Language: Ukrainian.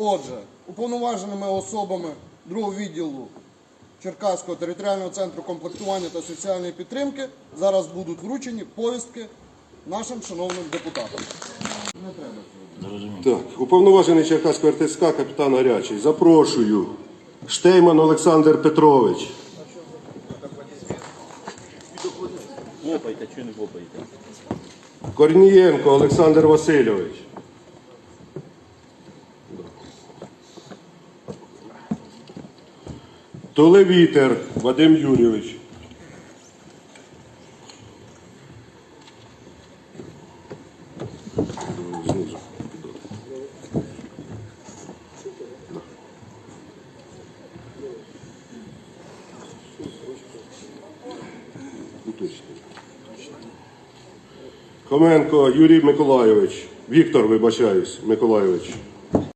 Отже, уповноваженими особами другого відділу Черкаського територіального центру комплектування та соціальної підтримки зараз будуть вручені повістки нашим шановним депутатам. Не треба Так, уповноважений Черкаського РТСК капітан Гарячий. Запрошую. Штейман Олександр Петрович. Корнієнко Олександр Васильович. Толевітер Вадим Юрійович. Хоменко Юрій Миколайович. Віктор, вибачаюсь, Миколайович.